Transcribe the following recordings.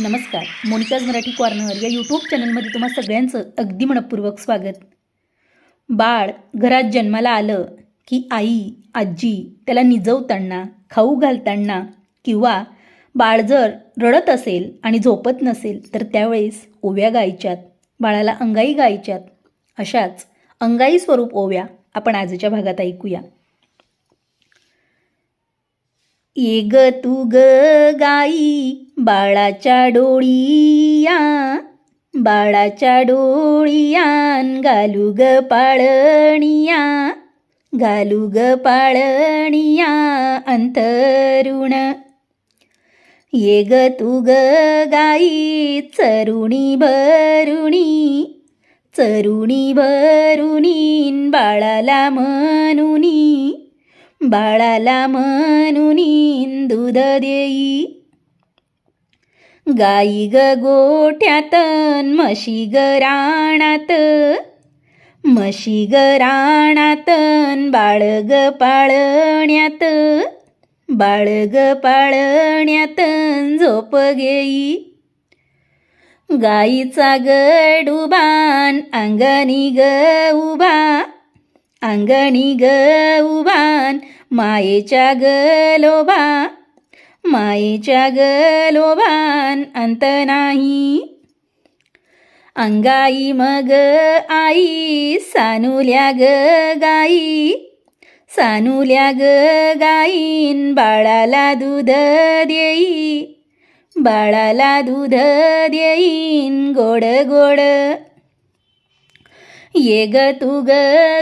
नमस्कार. Monika's Marathi corner या YouTube चॅनलमध्ये तुम्हा सगळ्यांचं अगदी मनपूर्वक स्वागत. बाळ घरात जन्माला आलं की आई आजी त्याला निजवताना खाऊ घालताना किंवा बाळ जर रडत असेल आणि झोपत नसेल तर त्यावेळेस ओव्या गायच्यात बाळाला अंगाई गायच्यात अशाच अंगाई स्वरूप ओव्या आपण आजच्या भागात ऐकूया. ये ग तू ग गाई बाळाच्या डोळीया बाळाच्या डोळीयान घालू ग पाळणिया घालू ग पाळणिया अंतरुण. ये ग तू ग गाई चरुणी भरुणी चरुणी भरुणीन बाळाला म्हणुनी बाळाला म्हणून दूध देई गाई ग गोठ्यातन म्हशी ग राणात म्हशी ग राणातन बाळ ग पाळण्यात बाळ ग पाळण्यातन झोप घेई गाईचा गडुबान अंगणी ग उभा अंगणी ग उभान मायेच्या गलोबा मायेच्या गलोबान अंत नाही. अंगाई मग आई सानुल्या ग गाई. सानुल्या ग गाईन बाळाला दूध देई. बाळाला दूध देईन गोड गोड ये ग तू ग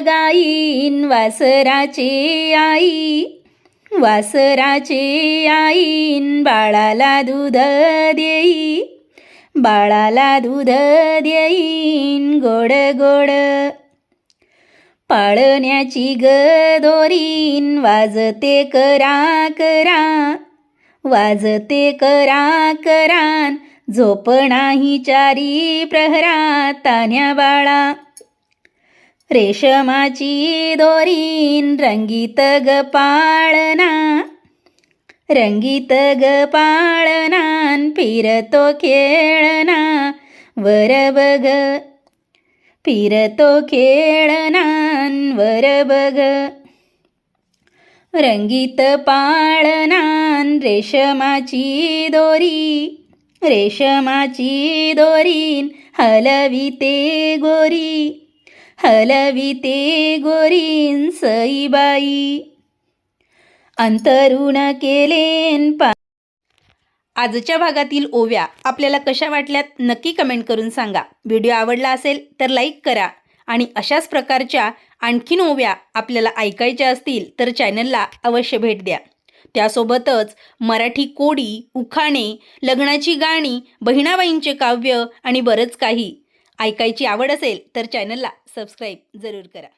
गाईन वासराचे आई वासराचे आईन बाळाला दूध देई बाळाला दूध देईन गोड गोड. पाळण्याची ग दोरीन वाजते करा करा वाजते करा करान झोप नाही चारी प्रहरा तान्या बाळा. रेशमाची दोरीन रंगीत ग पाळना रंगीत ग पाळनान फिरतो खेळना वर बघ. फिरतो खेळनान वर बघ. रंगीत पाळनान रेशमाची दोरी. रेशमाची दोरीन हलविते गोरी. हलविते गोरीन सईबाई. अंतरुण केलेन पा. आजच्या भागातील ओव्या आपल्याला कशा वाटल्यात नक्की कमेंट करून सांगा. व्हिडिओ आवडला असेल तर लाईक करा आणि अशाच प्रकारच्या आणखीन ओव्या आपल्याला ऐकायच्या असतील तर चॅनलला अवश्य भेट द्या. त्यासोबतच मराठी कोडी उखाणे लग्नाची गाणी बहिणाबाईंचे काव्य आणि बरंच काही ऐकायची आवड असेल तर चॅनलला सबस्क्राईब जरूर करा.